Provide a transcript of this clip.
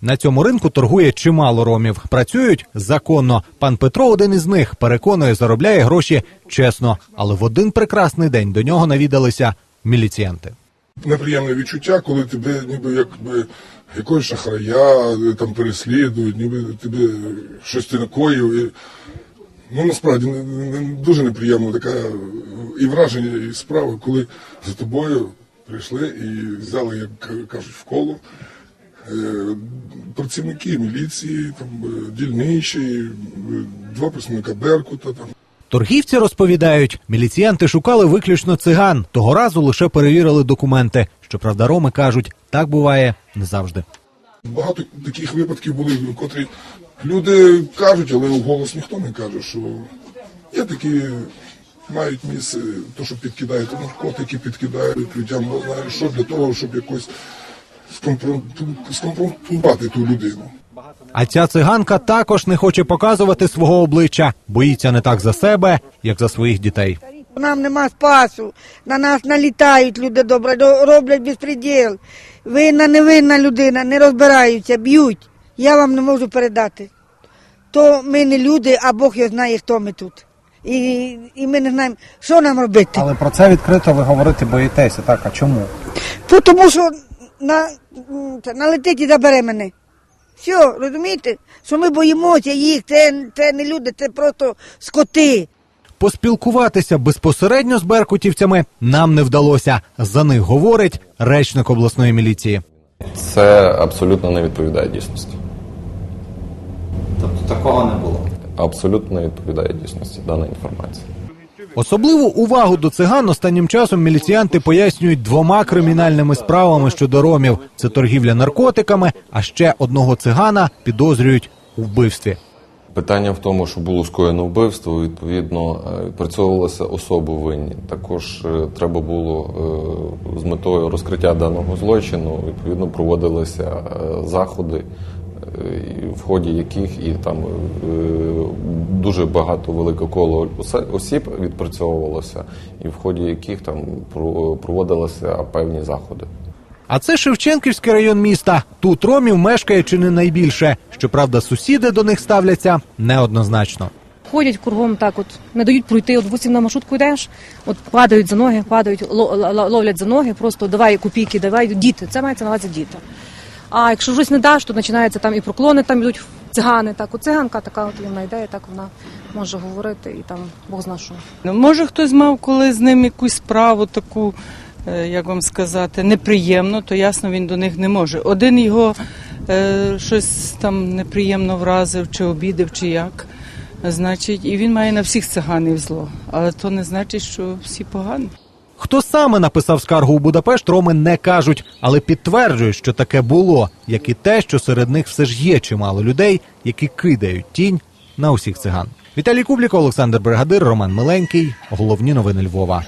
На цьому ринку торгує чимало ромів. Працюють законно. Пан Петро, один із них, переконує, заробляє гроші чесно. Але в один прекрасний день до нього навідалися міліціянти. неприємне відчуття, коли тебе ніби якби якогось шахрая е, там переслідують, ніби тебе щось ти накоїв. І, ну насправді дуже неприємна така е, і враження, і справа, коли за тобою прийшли і взяли, як кажуть, в коло. Е, Працівники міліції, там е, дільничі, е, два представника Беркута там. Торгівці розповідають, міліціянти шукали виключно циган. Того разу лише перевірили документи. Щоправда, роми кажуть, так буває не завжди. Багато таких випадків були, котрі люди кажуть, але вголос ніхто не каже, що є такі, мають місце, то, що підкидають наркотики, підкидають людям, знаєш, що для того, щоб якось скомпрометувати ту людину. А ця циганка також не хоче показувати свого обличчя, боїться не так за себе, як за своїх дітей. Нам нема спасу, на нас налітають люди добре, роблять безпреділ. Винна, невинна людина, не розбираються, б'ють. Я вам не можу передати. То ми не люди, а Бог його знає, хто ми тут. І, і ми не знаємо, що нам робити. Але про це відкрито ви говорити боїтеся, так? А чому? Тому що на, це, налетить і забере мене. Все, розумієте? Що ми боїмося їх, це, це не люди, це просто скоти. Поспілкуватися безпосередньо з беркутівцями нам не вдалося. За них говорить речник обласної міліції. Це абсолютно не відповідає дійсності. Тобто такого не було. Абсолютно не відповідає дійсності дана інформація. Особливу увагу до циган останнім часом міліціянти пояснюють двома кримінальними справами щодо ромів: це торгівля наркотиками, а ще одного цигана підозрюють у вбивстві. Питання в тому, що було скоєно вбивство, відповідно, е, відпрацьовувалися особи винні. Також е, треба було е, з метою розкриття даного злочину, відповідно, проводилися заходи, в ході яких і там е, дуже багато велике коло осе- осіб відпрацьовувалося, і в ході яких там про- проводилися певні заходи. А це Шевченківський район міста. Тут ромів мешкає чи не найбільше. Щоправда, сусіди до них ставляться неоднозначно. Ходять кругом так, от не дають пройти. От допустим, на маршрутку йдеш, от падають за ноги, падають, ло- ловлять за ноги, просто давай копійки, давай діти. Це мається на увазі діти. А якщо щось не даш, то починається там і проклони, там йдуть цигани. Так, от циганка така, от вона йде, так вона може говорити, і там Бог зна що. Ну, Може, хтось мав коли з ним якусь справу таку, е, як вам сказати, неприємну, то ясно він до них не може. Один його е, щось там неприємно вразив, чи обідав, чи як. Значить, і він має на всіх циганів зло. Але то не значить, що всі погані. Хто саме написав скаргу у Будапешт, роми не кажуть, але підтверджують, що таке було, як і те, що серед них все ж є чимало людей, які кидають тінь на усіх циган. Віталій Кубліко, Олександр Бригадир, Роман Миленький. Головні новини Львова.